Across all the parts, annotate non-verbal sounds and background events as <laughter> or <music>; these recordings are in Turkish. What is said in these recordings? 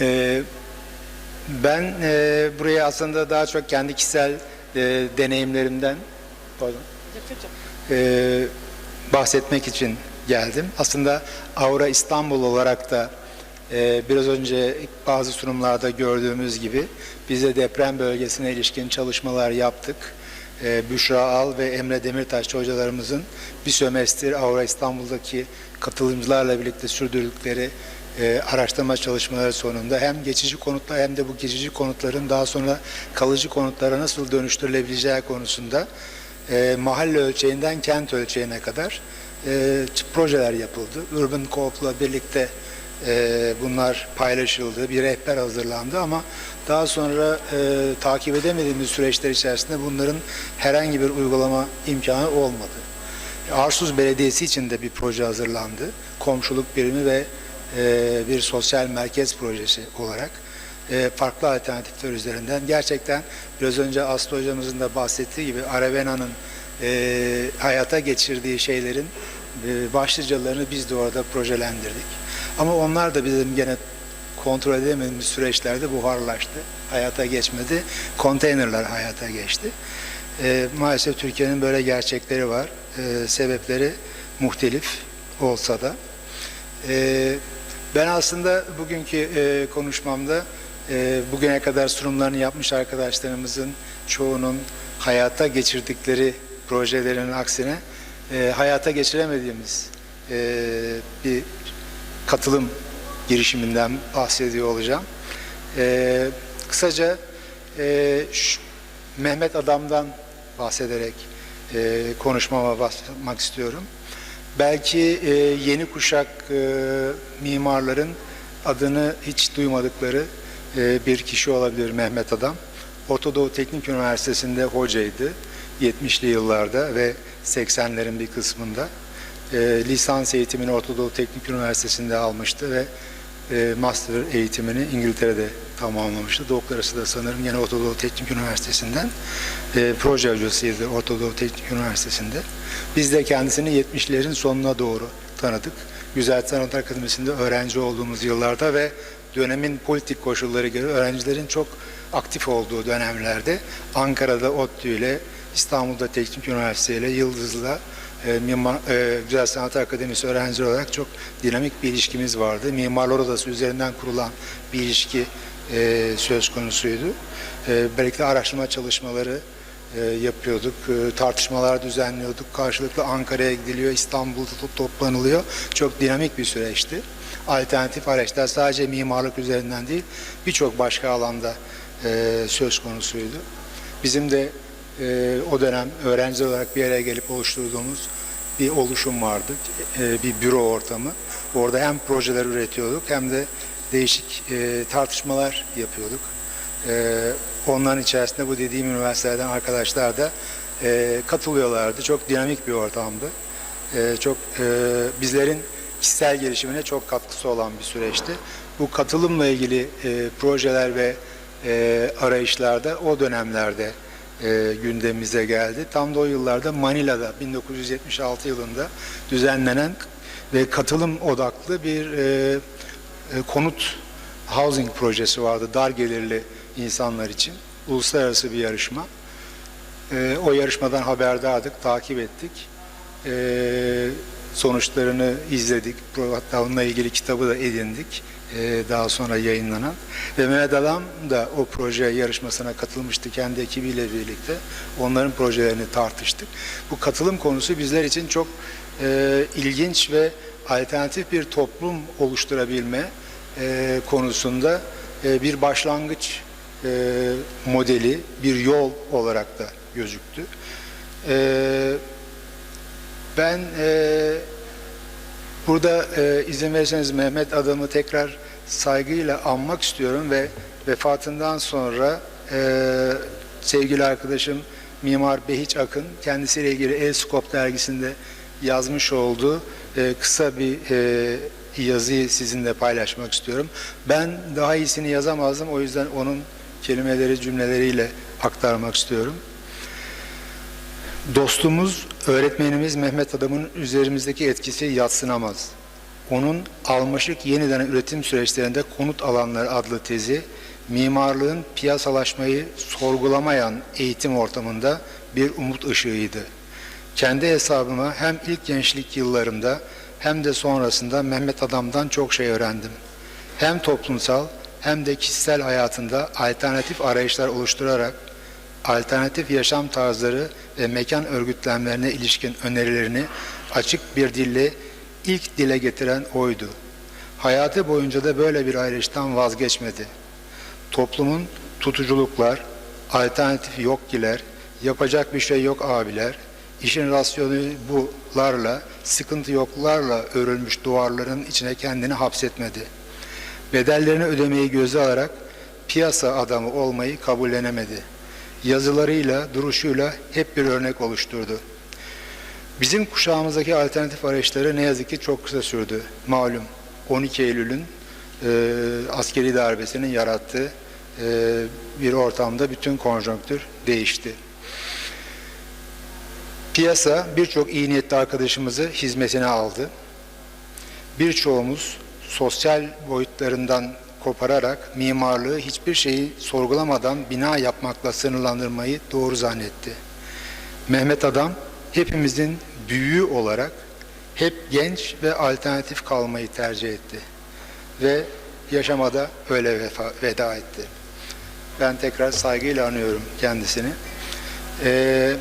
Ee, ben e, buraya aslında daha çok kendi kişisel e, deneyimlerimden pardon, e, bahsetmek için geldim. Aslında Aura İstanbul olarak da e, biraz önce bazı sunumlarda gördüğümüz gibi biz de deprem bölgesine ilişkin çalışmalar yaptık. E, Büşra Al ve Emre Demirtaş hocalarımızın bir sömestr Aura İstanbul'daki katılımcılarla birlikte sürdürdükleri e, araştırma çalışmaları sonunda hem geçici konutlar hem de bu geçici konutların daha sonra kalıcı konutlara nasıl dönüştürülebileceği konusunda e, mahalle ölçeğinden kent ölçeğine kadar e, projeler yapıldı. Urban Co-op'la birlikte e, bunlar paylaşıldı, bir rehber hazırlandı ama daha sonra e, takip edemediğimiz süreçler içerisinde bunların herhangi bir uygulama imkanı olmadı. Arsuz Belediyesi için de bir proje hazırlandı. Komşuluk birimi ve e, bir sosyal merkez projesi olarak e, farklı alternatifler üzerinden gerçekten biraz önce Aslı hocamızın da bahsettiği gibi Aravena'nın e, hayata geçirdiği şeylerin başlıcalarını biz de orada projelendirdik. Ama onlar da bizim gene kontrol edemediğimiz süreçlerde buharlaştı. Hayata geçmedi. Konteynerler hayata geçti. Maalesef Türkiye'nin böyle gerçekleri var. Sebepleri muhtelif olsa da. E, ben aslında bugünkü e, konuşmamda e, bugüne kadar sunumlarını yapmış arkadaşlarımızın çoğunun hayata geçirdikleri projelerin aksine e, hayata geçiremediğimiz e, bir katılım girişiminden bahsediyor olacağım. E, kısaca e, şu, Mehmet Adam'dan bahsederek e, konuşmama başlamak istiyorum. Belki e, yeni kuşak e, mimarların adını hiç duymadıkları e, bir kişi olabilir Mehmet Adam. Orta Doğu Teknik Üniversitesi'nde hocaydı 70'li yıllarda ve 80'lerin bir kısmında. E, lisans eğitimini Orta Doğu Teknik Üniversitesi'nde almıştı ve e, master eğitimini İngiltere'de tamamlamıştı. Doktorası da sanırım yine Orta Doğu Teknik Üniversitesi'nden e, proje hocasıydı Orta Doğu Teknik Üniversitesi'nde. Biz de kendisini 70'lerin sonuna doğru tanıdık. Güzel Sanat Akademisi'nde öğrenci olduğumuz yıllarda ve dönemin politik koşulları göre öğrencilerin çok aktif olduğu dönemlerde Ankara'da ODTÜ ile İstanbul'da Teknik Üniversitesi ile Yıldız'la e, Mimar, e, Güzel Sanat Akademisi öğrenci olarak çok dinamik bir ilişkimiz vardı. Mimarlar Odası üzerinden kurulan bir ilişki e, söz konusuydu. E, birlikte araştırma çalışmaları e, yapıyorduk, e, tartışmalar düzenliyorduk. Karşılıklı Ankara'ya gidiliyor, İstanbul'da to- toplanılıyor. Çok dinamik bir süreçti. Alternatif araçlar sadece mimarlık üzerinden değil, birçok başka alanda e, söz konusuydu. Bizim de o dönem öğrenci olarak bir araya gelip oluşturduğumuz bir oluşum vardı, bir büro ortamı. Orada hem projeler üretiyorduk hem de değişik tartışmalar yapıyorduk. E, onların içerisinde bu dediğim üniversitelerden arkadaşlar da e, katılıyorlardı. Çok dinamik bir ortamdı. E, çok e, bizlerin kişisel gelişimine çok katkısı olan bir süreçti. Bu katılımla ilgili projeler ve e, arayışlarda o dönemlerde e, gündemimize geldi. Tam da o yıllarda Manila'da 1976 yılında düzenlenen ve katılım odaklı bir e, e, konut housing projesi vardı dar gelirli insanlar için. Uluslararası bir yarışma. E, o yarışmadan haberdardık, takip ettik. E, sonuçlarını izledik. Hatta onunla ilgili kitabı da edindik. e, daha sonra yayınlanan. Ve Mehmet Adam da o proje yarışmasına katılmıştı kendi ekibiyle birlikte. Onların projelerini tartıştık. Bu katılım konusu bizler için çok e, ilginç ve alternatif bir toplum oluşturabilme e, konusunda e, bir başlangıç e, modeli, bir yol olarak da gözüktü. E, ben e, burada e, izin verirseniz Mehmet adamı tekrar saygıyla anmak istiyorum ve vefatından sonra e, sevgili arkadaşım Mimar Behiç Akın kendisiyle ilgili El-Skop dergisinde yazmış olduğu e, kısa bir e, yazıyı sizinle paylaşmak istiyorum. Ben daha iyisini yazamazdım o yüzden onun kelimeleri cümleleriyle aktarmak istiyorum. Dostumuz, öğretmenimiz Mehmet Adam'ın üzerimizdeki etkisi yatsınamaz. onun Almaşık Yeniden Üretim Süreçlerinde Konut Alanları adlı tezi, mimarlığın piyasalaşmayı sorgulamayan eğitim ortamında bir umut ışığıydı. Kendi hesabıma hem ilk gençlik yıllarımda hem de sonrasında Mehmet Adam'dan çok şey öğrendim. Hem toplumsal hem de kişisel hayatında alternatif arayışlar oluşturarak alternatif yaşam tarzları ve mekan örgütlenmelerine ilişkin önerilerini açık bir dille ilk dile getiren oydu. Hayatı boyunca da böyle bir ayrıştan vazgeçmedi. Toplumun tutuculuklar, alternatif yokkiler, yapacak bir şey yok abiler, işin rasyonu bularla, sıkıntı yoklarla örülmüş duvarların içine kendini hapsetmedi. Bedellerini ödemeyi göze alarak piyasa adamı olmayı kabullenemedi. Yazılarıyla, duruşuyla hep bir örnek oluşturdu. Bizim kuşağımızdaki alternatif arayışları ne yazık ki çok kısa sürdü. Malum 12 Eylül'ün e, askeri darbesinin yarattığı e, bir ortamda bütün konjonktür değişti. Piyasa birçok iyi niyetli arkadaşımızı hizmetine aldı. Birçoğumuz sosyal boyutlarından kopararak mimarlığı hiçbir şeyi sorgulamadan bina yapmakla sınırlandırmayı doğru zannetti. Mehmet Adam hepimizin büyüğü olarak hep genç ve alternatif kalmayı tercih etti. Ve yaşamada öyle vefa, veda etti. Ben tekrar saygıyla anıyorum kendisini. Ee,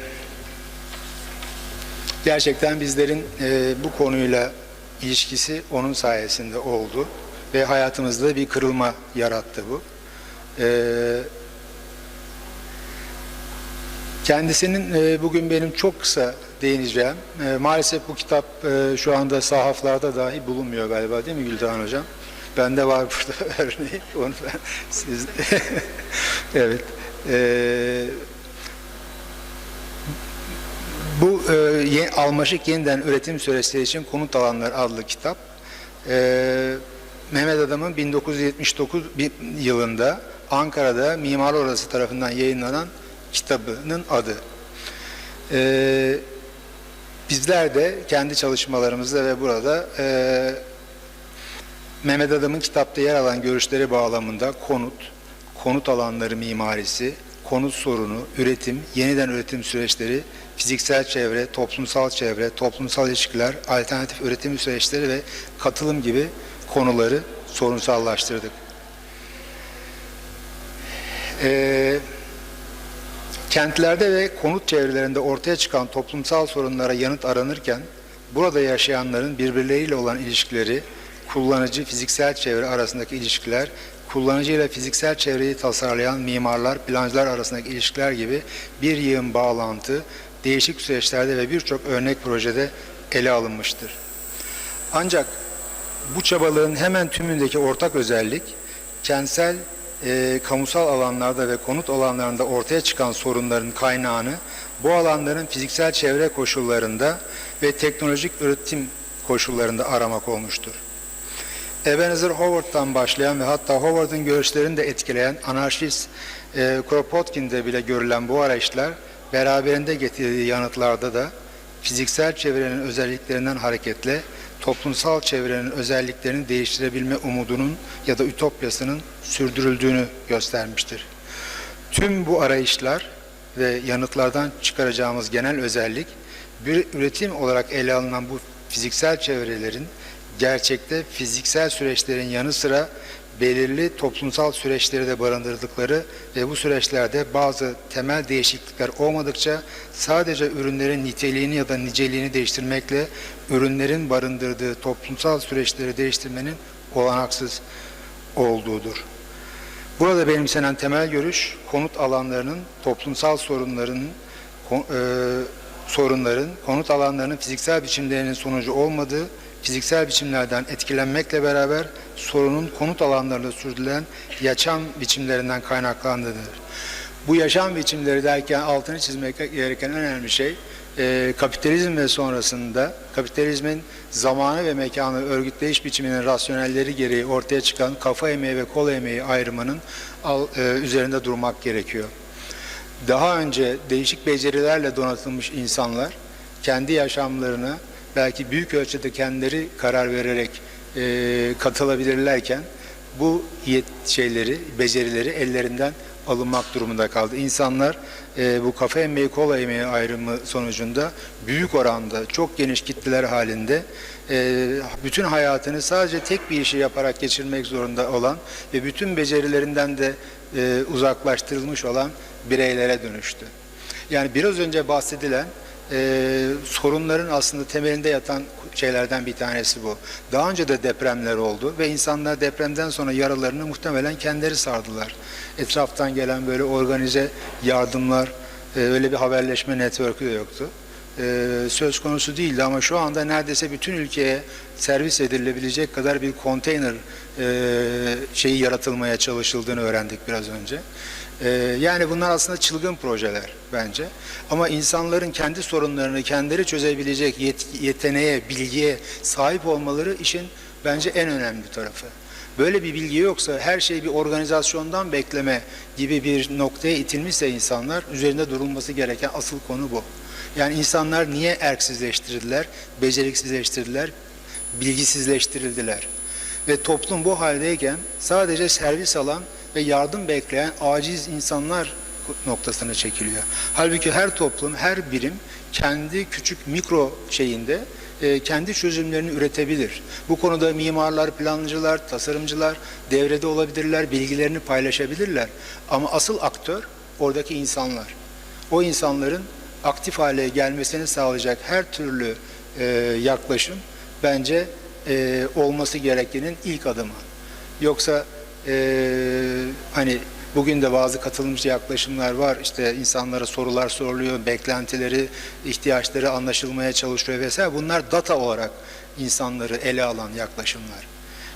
gerçekten bizlerin e, bu konuyla ilişkisi onun sayesinde oldu ve hayatımızda bir kırılma yarattı bu. Ee, kendisinin e, bugün benim çok kısa değineceğim. E, maalesef bu kitap e, şu anda sahaflarda dahi bulunmuyor galiba değil mi Güldan Hocam? Bende var <laughs> burada örneği. Onu ben siz <laughs> evet. E, bu e, ye, Almaşık Yeniden Üretim Süreçleri için Konut Alanları adlı kitap e, Mehmet Adam'ın 1979 yılında Ankara'da Mimar Odası tarafından yayınlanan kitabının adı. E, bizler de kendi çalışmalarımızda ve burada e, Mehmet Adam'ın kitapta yer alan görüşleri bağlamında konut, konut alanları mimarisi, konut sorunu, üretim, yeniden üretim süreçleri, fiziksel çevre, toplumsal çevre, toplumsal ilişkiler, alternatif üretim süreçleri ve katılım gibi konuları sorunsallaştırdık. Ee, kentlerde ve konut çevrelerinde ortaya çıkan toplumsal sorunlara yanıt aranırken, burada yaşayanların birbirleriyle olan ilişkileri, kullanıcı fiziksel çevre arasındaki ilişkiler, kullanıcı ile fiziksel çevreyi tasarlayan mimarlar, plancılar arasındaki ilişkiler gibi bir yığın bağlantı, değişik süreçlerde ve birçok örnek projede ele alınmıştır. Ancak bu çabaların hemen tümündeki ortak özellik, kentsel, e, kamusal alanlarda ve konut alanlarında ortaya çıkan sorunların kaynağını bu alanların fiziksel çevre koşullarında ve teknolojik üretim koşullarında aramak olmuştur. Ebenezer Howard'dan başlayan ve hatta Howard'ın görüşlerini de etkileyen anarşist e, Kropotkin'de bile görülen bu arayışlar beraberinde getirdiği yanıtlarda da fiziksel çevrenin özelliklerinden hareketle toplumsal çevrenin özelliklerini değiştirebilme umudunun ya da ütopyasının sürdürüldüğünü göstermiştir. Tüm bu arayışlar ve yanıtlardan çıkaracağımız genel özellik bir üretim olarak ele alınan bu fiziksel çevrelerin gerçekte fiziksel süreçlerin yanı sıra belirli toplumsal süreçleri de barındırdıkları ve bu süreçlerde bazı temel değişiklikler olmadıkça sadece ürünlerin niteliğini ya da niceliğini değiştirmekle ürünlerin barındırdığı toplumsal süreçleri değiştirmenin olanaksız olduğudur. Burada benimsenen temel görüş konut alanlarının toplumsal sorunların e, sorunların konut alanlarının fiziksel biçimlerinin sonucu olmadığı fiziksel biçimlerden etkilenmekle beraber sorunun konut alanlarında sürdürülen yaşam biçimlerinden kaynaklandığıdır. Bu yaşam biçimleri derken altını çizmek gereken önemli şey e, kapitalizm ve sonrasında kapitalizmin zamanı ve mekanı örgütleyiş biçiminin rasyonelleri gereği ortaya çıkan kafa emeği ve kol emeği ayrımının al, e, üzerinde durmak gerekiyor. Daha önce değişik becerilerle donatılmış insanlar kendi yaşamlarını belki büyük ölçüde kendileri karar vererek e, katılabilirlerken bu yet şeyleri, becerileri ellerinden alınmak durumunda kaldı. İnsanlar e, bu kafe emeği, kola emeği ayrımı sonucunda büyük oranda çok geniş kitleler halinde e, bütün hayatını sadece tek bir işi yaparak geçirmek zorunda olan ve bütün becerilerinden de e, uzaklaştırılmış olan bireylere dönüştü. Yani biraz önce bahsedilen e, sorunların aslında temelinde yatan şeylerden bir tanesi bu. Daha önce de depremler oldu ve insanlar depremden sonra yaralarını muhtemelen kendileri sardılar. Etraftan gelen böyle organize yardımlar, e, öyle bir haberleşme network'ü de yoktu. E, söz konusu değildi ama şu anda neredeyse bütün ülkeye servis edilebilecek kadar bir konteyner e, şeyi yaratılmaya çalışıldığını öğrendik biraz önce. Ee, yani bunlar aslında çılgın projeler bence. Ama insanların kendi sorunlarını kendileri çözebilecek yet- yeteneğe, bilgiye sahip olmaları işin bence en önemli tarafı. Böyle bir bilgi yoksa her şey bir organizasyondan bekleme gibi bir noktaya itilmişse insanlar üzerinde durulması gereken asıl konu bu. Yani insanlar niye erksizleştirildiler, beceriksizleştirildiler, bilgisizleştirildiler. Ve toplum bu haldeyken sadece servis alan ve yardım bekleyen aciz insanlar noktasına çekiliyor. Halbuki her toplum, her birim kendi küçük mikro şeyinde e, kendi çözümlerini üretebilir. Bu konuda mimarlar, plancılar, tasarımcılar devrede olabilirler, bilgilerini paylaşabilirler. Ama asıl aktör oradaki insanlar. O insanların aktif hale gelmesini sağlayacak her türlü e, yaklaşım bence e, olması gerekenin ilk adımı. Yoksa e, hani bugün de bazı katılımcı yaklaşımlar var. İşte insanlara sorular soruluyor, beklentileri, ihtiyaçları anlaşılmaya çalışıyor vesaire. Bunlar data olarak insanları ele alan yaklaşımlar.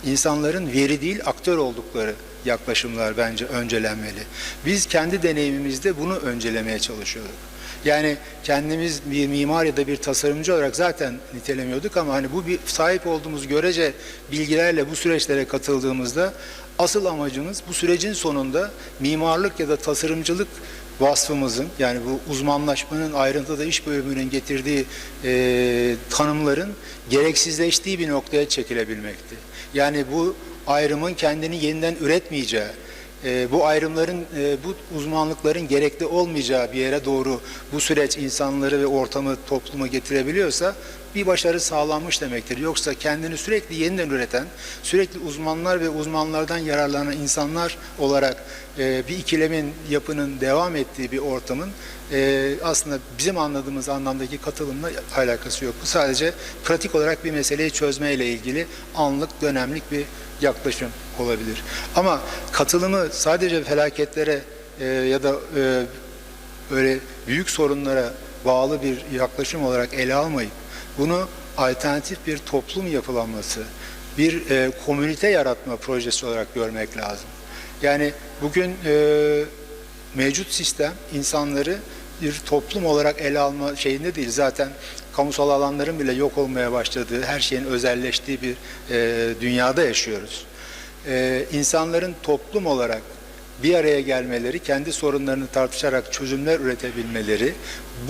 İnsanların veri değil aktör oldukları yaklaşımlar bence öncelenmeli. Biz kendi deneyimimizde bunu öncelemeye çalışıyorduk. Yani kendimiz bir mimar ya da bir tasarımcı olarak zaten nitelemiyorduk ama hani bu bir sahip olduğumuz görece bilgilerle bu süreçlere katıldığımızda asıl amacımız bu sürecin sonunda mimarlık ya da tasarımcılık vasfımızın yani bu uzmanlaşmanın ayrıntıda iş bölümünün getirdiği e, tanımların gereksizleştiği bir noktaya çekilebilmekti. Yani bu ayrımın kendini yeniden üretmeyeceği, e, bu ayrımların, e, bu uzmanlıkların gerekli olmayacağı bir yere doğru bu süreç insanları ve ortamı, toplumu getirebiliyorsa bir başarı sağlanmış demektir. Yoksa kendini sürekli yeniden üreten, sürekli uzmanlar ve uzmanlardan yararlanan insanlar olarak e, bir ikilemin, yapının devam ettiği bir ortamın e, aslında bizim anladığımız anlamdaki katılımla alakası yok. Bu sadece pratik olarak bir meseleyi çözmeyle ilgili anlık, dönemlik bir yaklaşım olabilir. Ama katılımı sadece felaketlere e, ya da e, öyle büyük sorunlara bağlı bir yaklaşım olarak ele almayıp bunu alternatif bir toplum yapılanması, bir e, komünite yaratma projesi olarak görmek lazım. Yani bugün e, mevcut sistem insanları bir toplum olarak ele alma şeyinde değil. Zaten kamusal alanların bile yok olmaya başladığı, her şeyin özelleştiği bir e, dünyada yaşıyoruz. E, insanların toplum olarak bir araya gelmeleri, kendi sorunlarını tartışarak çözümler üretebilmeleri,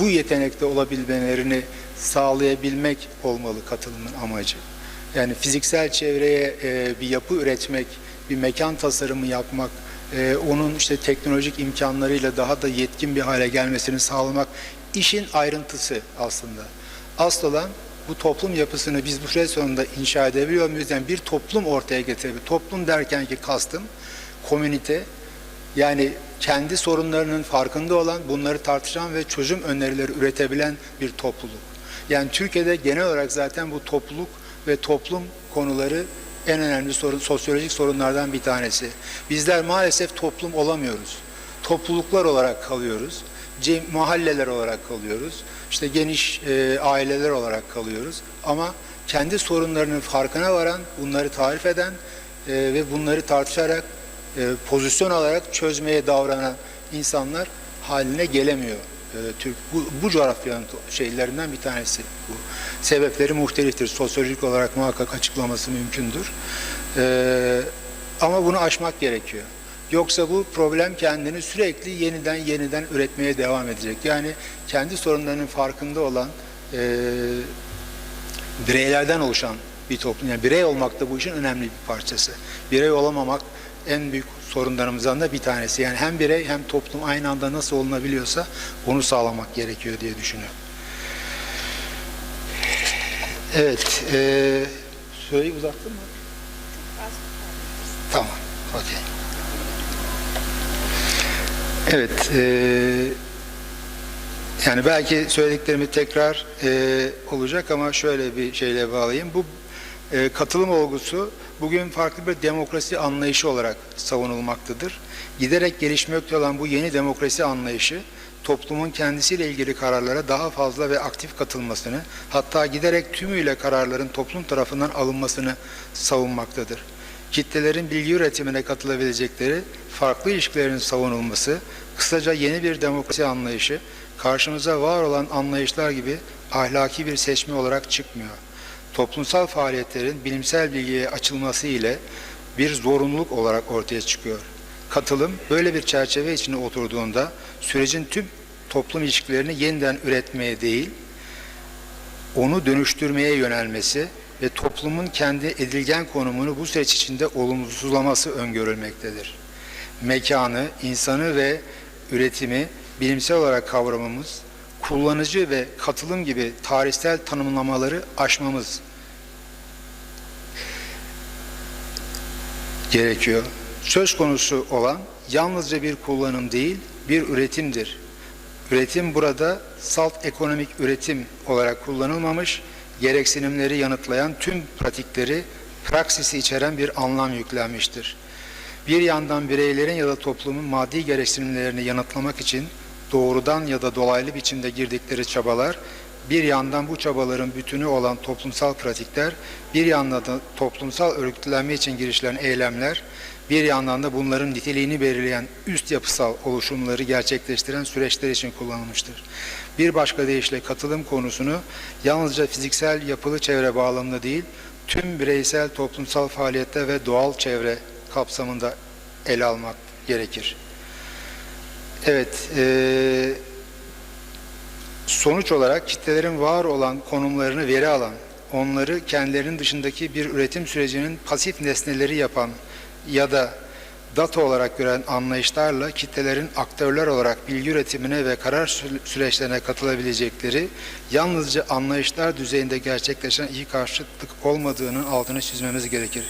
bu yetenekte olabilmelerini sağlayabilmek olmalı katılımın amacı. Yani fiziksel çevreye e, bir yapı üretmek, bir mekan tasarımı yapmak, e, onun işte teknolojik imkanlarıyla daha da yetkin bir hale gelmesini sağlamak işin ayrıntısı aslında. Asıl olan bu toplum yapısını biz bu süre sonunda inşa edebiliyor muyuz? Yani bir toplum ortaya getirebiliyor. Toplum derken ki kastım komünite, yani kendi sorunlarının farkında olan, bunları tartışan ve çözüm önerileri üretebilen bir topluluk. Yani Türkiye'de genel olarak zaten bu topluluk ve toplum konuları en önemli sorun, sosyolojik sorunlardan bir tanesi. Bizler maalesef toplum olamıyoruz. Topluluklar olarak kalıyoruz. Mahalleler olarak kalıyoruz. İşte geniş e, aileler olarak kalıyoruz. Ama kendi sorunlarının farkına varan, bunları tarif eden e, ve bunları tartışarak e, pozisyon alarak çözmeye davranan insanlar haline gelemiyor. E, Türk bu, bu coğrafyanın şeylerinden bir tanesi bu. Sebepleri muhteliftir. Sosyolojik olarak muhakkak açıklaması mümkündür. E, ama bunu aşmak gerekiyor. Yoksa bu problem kendini sürekli yeniden yeniden üretmeye devam edecek. Yani kendi sorunlarının farkında olan e, bireylerden oluşan bir toplum. Yani birey olmak da bu işin önemli bir parçası. Birey olamamak en büyük sorunlarımızdan da bir tanesi. Yani hem birey hem toplum aynı anda nasıl olunabiliyorsa onu sağlamak gerekiyor diye düşünüyorum. Evet. E, süreyi uzattın mı? Tamam. Okey. Evet. E, yani belki söylediklerimi tekrar e, olacak ama şöyle bir şeyle bağlayayım. Bu e, katılım olgusu bugün farklı bir demokrasi anlayışı olarak savunulmaktadır. Giderek gelişmekte olan bu yeni demokrasi anlayışı toplumun kendisiyle ilgili kararlara daha fazla ve aktif katılmasını, hatta giderek tümüyle kararların toplum tarafından alınmasını savunmaktadır. Kitlelerin bilgi üretimine katılabilecekleri farklı ilişkilerin savunulması, kısaca yeni bir demokrasi anlayışı, karşımıza var olan anlayışlar gibi ahlaki bir seçme olarak çıkmıyor. Toplumsal faaliyetlerin bilimsel bilgiye açılması ile bir zorunluluk olarak ortaya çıkıyor. Katılım böyle bir çerçeve içine oturduğunda sürecin tüm toplum ilişkilerini yeniden üretmeye değil, onu dönüştürmeye yönelmesi ve toplumun kendi edilgen konumunu bu süreç içinde olumsuzlaması öngörülmektedir. Mekanı, insanı ve üretimi bilimsel olarak kavramamız, kullanıcı ve katılım gibi tarihsel tanımlamaları aşmamız gerekiyor. Söz konusu olan yalnızca bir kullanım değil, bir üretimdir. Üretim burada salt ekonomik üretim olarak kullanılmamış, gereksinimleri yanıtlayan tüm pratikleri, praksisi içeren bir anlam yüklenmiştir. Bir yandan bireylerin ya da toplumun maddi gereksinimlerini yanıtlamak için doğrudan ya da dolaylı biçimde girdikleri çabalar, bir yandan bu çabaların bütünü olan toplumsal pratikler, bir yandan da toplumsal örgütlenme için girişilen eylemler, bir yandan da bunların niteliğini belirleyen üst yapısal oluşumları gerçekleştiren süreçler için kullanılmıştır. Bir başka deyişle katılım konusunu yalnızca fiziksel yapılı çevre bağlamında değil, tüm bireysel toplumsal faaliyette ve doğal çevre kapsamında ele almak gerekir. Evet, e, sonuç olarak kitlelerin var olan konumlarını veri alan, onları kendilerinin dışındaki bir üretim sürecinin pasif nesneleri yapan ya da data olarak gören anlayışlarla kitlelerin aktörler olarak bilgi üretimine ve karar sü- süreçlerine katılabilecekleri yalnızca anlayışlar düzeyinde gerçekleşen iyi karşıtlık olmadığının altını çizmemiz gerekir.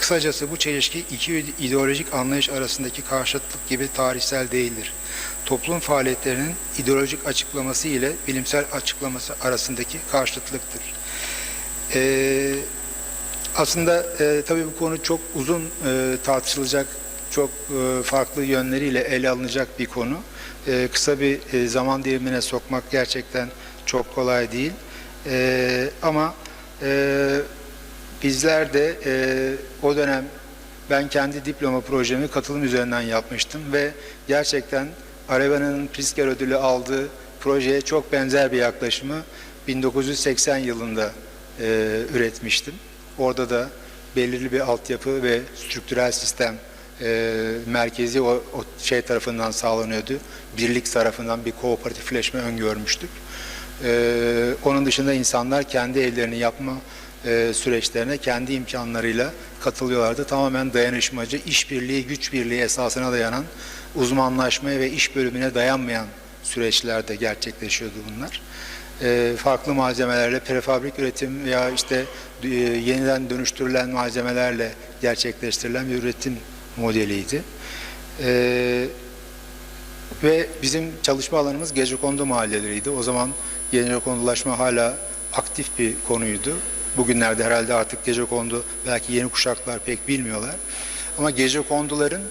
Kısacası bu çelişki iki ideolojik anlayış arasındaki karşıtlık gibi tarihsel değildir. Toplum faaliyetlerinin ideolojik açıklaması ile bilimsel açıklaması arasındaki karşıtlıktır. Ee, aslında e, tabii bu konu çok uzun e, tartışılacak, çok e, farklı yönleriyle ele alınacak bir konu. E, kısa bir e, zaman dilimine sokmak gerçekten çok kolay değil. E, ama e, bizler de e, o dönem ben kendi diploma projemi katılım üzerinden yapmıştım ve gerçekten Areva'nın Pritzker ödülü aldığı projeye çok benzer bir yaklaşımı 1980 yılında e, üretmiştim. Orada da belirli bir altyapı ve strüktürel sistem e, merkezi o, o şey tarafından sağlanıyordu. Birlik tarafından bir kooperatifleşme öngörmüştük. E, onun dışında insanlar kendi evlerini yapma e, süreçlerine kendi imkanlarıyla katılıyorlardı. Tamamen dayanışmacı, işbirliği, güç birliği esasına dayanan, uzmanlaşmaya ve iş bölümüne dayanmayan süreçlerde gerçekleşiyordu bunlar. E, farklı malzemelerle, prefabrik üretim veya işte e, yeniden dönüştürülen malzemelerle gerçekleştirilen bir üretim modeliydi. E, ve bizim çalışma alanımız gecekondu mahalleleriydi. O zaman gecekondulaşma hala aktif bir konuydu. Bugünlerde herhalde artık gecekondu belki yeni kuşaklar pek bilmiyorlar. Ama gecekonduların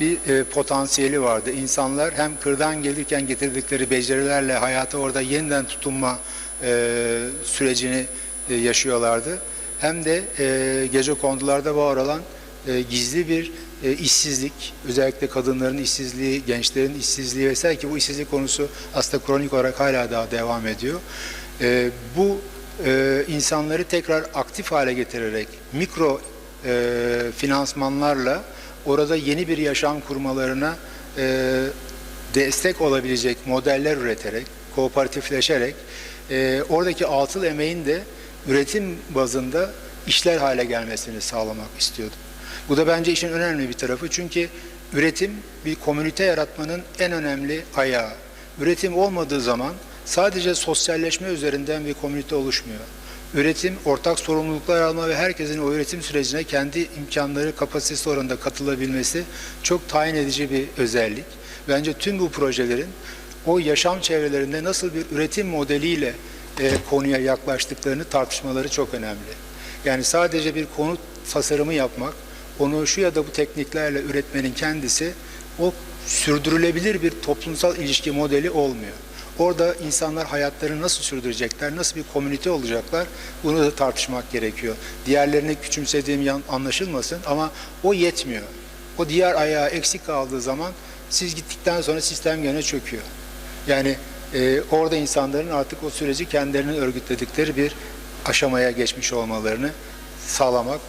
bir e, potansiyeli vardı. İnsanlar hem kırdan gelirken getirdikleri becerilerle hayata orada yeniden tutunma e, sürecini e, yaşıyorlardı. Hem de e, gece kondularda var olan e, gizli bir e, işsizlik, özellikle kadınların işsizliği, gençlerin işsizliği vesaire ki bu işsizlik konusu aslında kronik olarak hala daha devam ediyor. E, bu e, insanları tekrar aktif hale getirerek mikro e, finansmanlarla orada yeni bir yaşam kurmalarına e, destek olabilecek modeller üreterek, kooperatifleşerek e, oradaki atıl emeğin de üretim bazında işler hale gelmesini sağlamak istiyordum. Bu da bence işin önemli bir tarafı çünkü üretim bir komünite yaratmanın en önemli ayağı. Üretim olmadığı zaman sadece sosyalleşme üzerinden bir komünite oluşmuyor. Üretim, ortak sorumluluklar alma ve herkesin o üretim sürecine kendi imkanları, kapasitesi oranında katılabilmesi çok tayin edici bir özellik. Bence tüm bu projelerin o yaşam çevrelerinde nasıl bir üretim modeliyle e, konuya yaklaştıklarını tartışmaları çok önemli. Yani sadece bir konut tasarımı yapmak, onu şu ya da bu tekniklerle üretmenin kendisi o sürdürülebilir bir toplumsal ilişki modeli olmuyor. Orada insanlar hayatlarını nasıl sürdürecekler, nasıl bir komünite olacaklar bunu da tartışmak gerekiyor. Diğerlerini küçümsediğim yan anlaşılmasın ama o yetmiyor. O diğer ayağı eksik kaldığı zaman siz gittikten sonra sistem gene çöküyor. Yani e, orada insanların artık o süreci kendilerinin örgütledikleri bir aşamaya geçmiş olmalarını sağlamak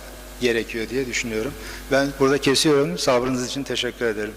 gerekiyor diye düşünüyorum. Ben burada kesiyorum. Sabrınız için teşekkür ederim.